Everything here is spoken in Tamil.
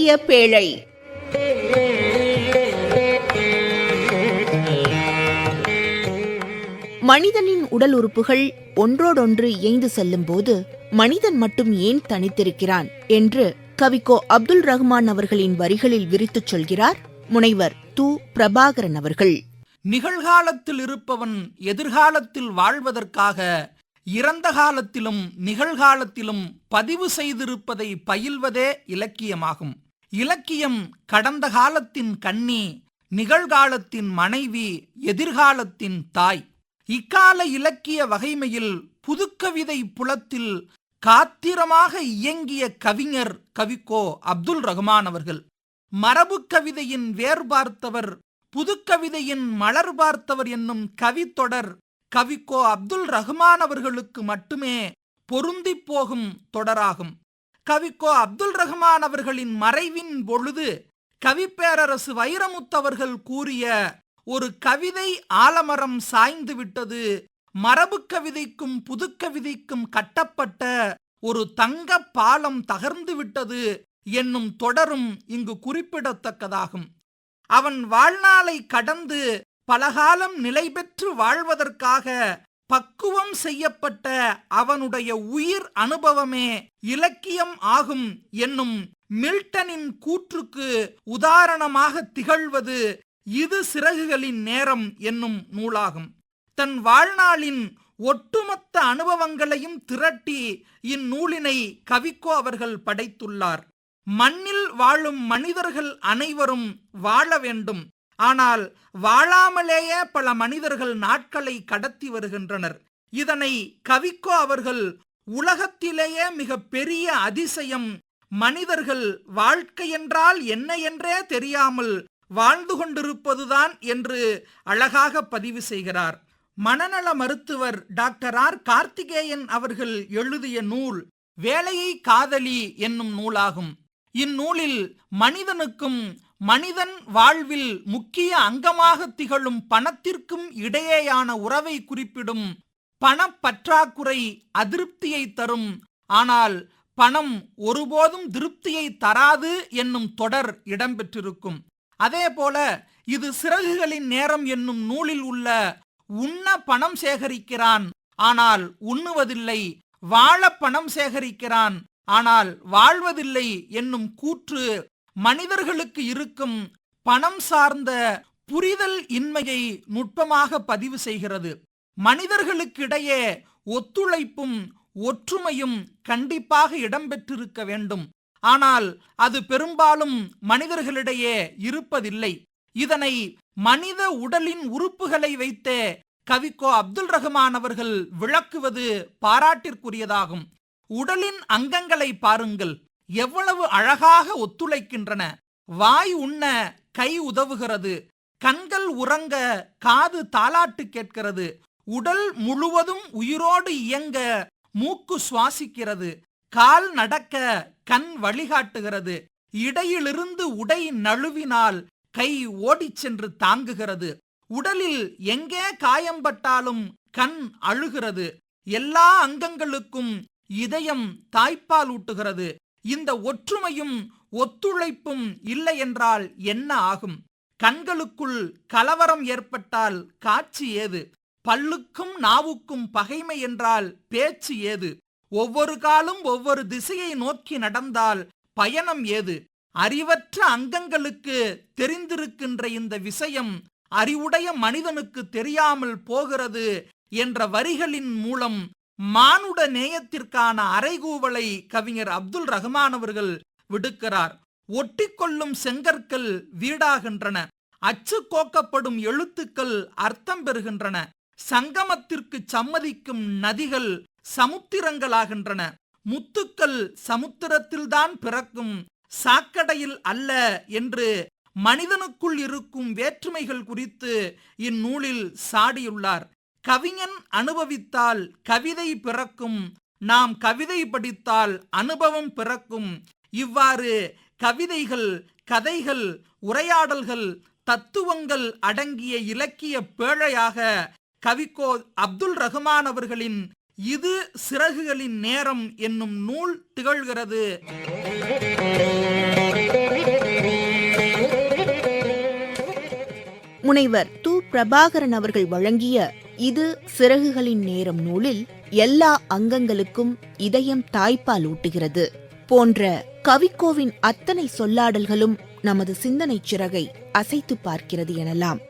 இலக்கிய பேழை. மனிதனின் உடல் உறுப்புகள் ஒன்றோடொன்று இயைந்து செல்லும்போது மனிதன் மட்டும் ஏன் தனித்திருக்கிறான் என்று கவிக்கோ அப்துல் ரஹ்மான் அவர்களின் வரிகளில் விரித்துச் சொல்கிறார் முனைவர் து. பிரபாகரன் அவர்கள். நிகழ்காலத்தில் இருப்பவன் எதிர்காலத்தில் வாழ்வதற்காக இறந்த காலத்திலும் நிகழ்காலத்திலும் பதிவு செய்திருப்பதை பயில்வதே இலக்கியமாகும். இலக்கியம் கடந்த காலத்தின் கண்ணி நிகழ்காலத்தின் மனைவி எதிர்காலத்தின் தாய். இக்கால இலக்கிய வகைமையில் புதுக்கவிதை புலத்தில் காத்திரமாக இயங்கிய கவிஞர் கவிக்கோ அப்துல் ரஹ்மான் அவர்கள். மரபு கவிதையின் வேர் பார்த்தவர் புதுக்கவிதையின் மலர் பார்த்தவர் என்னும் கவித்தொடர் கவிக்கோ அப்துல் ரஹ்மான் அவர்களுக்கு மட்டுமே பொருந்திப் போகும் தொடராகும். கவிக்கோ அப்துல் ரஹ்மான் அவர்களின் மறைவின் பொழுது கவிப்பேரரசு வைரமுத்தவர்கள் கூறிய ஒரு கவிதை ஆலமரம் சாய்ந்து விட்டது மரபு கவிதைக்கும் புதுக்கவிதைக்கும் கட்டப்பட்ட ஒரு தங்க பாலம் தகர்ந்து விட்டது என்னும் தொடரும் இங்கு குறிப்பிடத்தக்கதாகும். அவன் வாழ்நாளை கடந்து பலகாலம் நிலை பெற்று வாழ்வதற்காக பக்குவம் செய்யப்பட்ட அவனுடைய உயிர் அனுபவமே இலக்கியம் ஆகும் என்னும் மில்டனின் கூற்றுக்கு உதாரணமாக திகழ்வது இது சிறகுகளின் நேரம் என்னும் நூலாகும். தன் வாழ்நாளின் ஒட்டுமொத்த அனுபவங்களையும் திரட்டி இந்நூலினை கவிக்கோ அவர்கள் படைத்துள்ளார். மண்ணில் வாழும் மனிதர்கள் அனைவரும் வாழ வேண்டும். ஆனால் வாழாமலேயே பல மனிதர்கள் நாட்களை கடத்தி வருகின்றனர். இதனை கவிக்கோ அவர்கள் உலகத்திலேயே மிக பெரிய அதிசயம். மனிதர்கள் வாழ்க்கை என்றால் என்ன என்றே தெரியாமல் வாழ்ந்து கொண்டிருப்பதுதான் என்று அழகாக பதிவு செய்கிறார். மனநல மருத்துவர் டாக்டர் ஆர். கார்த்திகேயன் அவர்கள் எழுதிய நூல் வேலையை காதலி என்னும் நூலாகும். இந்நூலில் மனிதனுக்கும் மனிதன் வாழ்வில் முக்கிய அங்கமாக திகழும் பணத்திற்கும் இடையேயான உறவை குறிப்பிடும் பணப்பற்றாக்குறை அதிருப்தியை தரும். ஆனால் பணம் ஒருபோதும் திருப்தியை தராது என்னும் தொடர் இடம்பெற்றிருக்கும். அதேபோல இது சிறகுகளின் நேரம் என்னும் நூலில் உள்ள உண்ண பணம் சேகரிக்கிறான் ஆனால் உண்ணுவதில்லை வாழ பணம் சேகரிக்கிறான் ஆனால் வாழ்வதில்லை என்னும் கூற்று மனிதர்களுக்கு இருக்கும் பணம் சார்ந்த புரிதல் இன்மையை நுட்பமாக பதிவு செய்கிறது. மனிதர்களுக்கிடையே ஒத்துழைப்பும் ஒற்றுமையும் கண்டிப்பாக இடம்பெற்றிருக்க வேண்டும். ஆனால் அது பெரும்பாலும் மனிதர்களிடையே இருப்பதில்லை. இதனை மனித உடலின் உறுப்புகளை வைத்தே கவிக்கோ அப்துல் ரஹ்மான் அவர்கள் விளக்குவது பாராட்டிற்குரியதாகும். உடலின் அங்கங்களை பாருங்கள். எவ்வளவு அழகாக ஒத்துழைக்கின்றன. வாய் உண்ண கை உதவுகிறது. கண்கள் உறங்க காது தாலாட்டு கேட்கிறது. உடல் முழுவதும் உயிரோடு இயங்க மூக்கு சுவாசிக்கிறது. கால் நடக்க கண் வழிகாட்டுகிறது. இடையிலிருந்து உடை நழுவினால் கை ஓடிச் சென்று தாங்குகிறது. உடலில் எங்கே காயம்பட்டாலும் கண் அழுகிறது. எல்லா அங்கங்களுக்கும் இதயம் தாய்ப்பால் ஊட்டுகிறது இந்த ஒற்றுமையும் ஒத்துழைப்பும் இல்லை என்றால் என்ன ஆகும்? கண்களுக்குள் கலவரம் ஏற்பட்டால் காட்சி ஏது? பல்லுக்கும் நாவுக்கும் பகைமை என்றால் பேச்சு ஏது? ஒவ்வொரு காலும் ஒவ்வொரு திசையை நோக்கி நடந்தால் பயணம் ஏது? அறிவற்ற அங்கங்களுக்கு தெரிந்திருக்கின்ற இந்த விஷயம் அறிவுடைய மனிதனுக்கு தெரியாமல் போகிறது என்ற வரிகளின் மூலம் மானுட நேயத்திற்கான அறைகூவலை கவிஞர் அப்துல் ரஹ்மான் அவர்கள் விடுக்கிறார். ஒட்டிக்கொள்ளும் செங்கற்கள் வீடாகின்றன. அச்சு கோக்கப்படும் எழுத்துக்கள் அர்த்தம் பெறுகின்றன. சங்கமத்திற்கு சம்மதிக்கும் நதிகள் சமுத்திரங்களாகின்றன. முத்துக்கள் சமுத்திரத்தில்தான் பிறக்கும் சாக்கடையில் அல்ல என்று மனிதனுக்குள் இருக்கும் வேற்றுமைகள் குறித்து இந்நூலில் சாடியுள்ளார். கவிஞன் அனுபவித்தால் கவிதை பிறக்கும் நாம் கவிதை படித்தால் அனுபவம் பிறக்கும். இவ்வாறு கவிதைகள் கதைகள் உரையாடல்கள் தத்துவங்கள் அடங்கிய இலக்கிய பேழையாக கவிக்கோ அப்துல் ரஹ்மான் அவர்களின் இது சிறகுகளின் நேரம் என்னும் நூல் திகழ்கிறது. முனைவர் து. பிரபாகரன் அவர்கள் வழங்கிய இது சிறகுகளின் நேரம் நூலில் எல்லா அங்கங்களுக்கும் இதயம் தாய்ப்பால் ஊட்டுகிறது. போன்ற கவிக்கோவின் அத்தனை சொல்லாடல்களும் நமது சிந்தனைச் சிறகை அசைத்து பார்க்கிறது எனலாம்.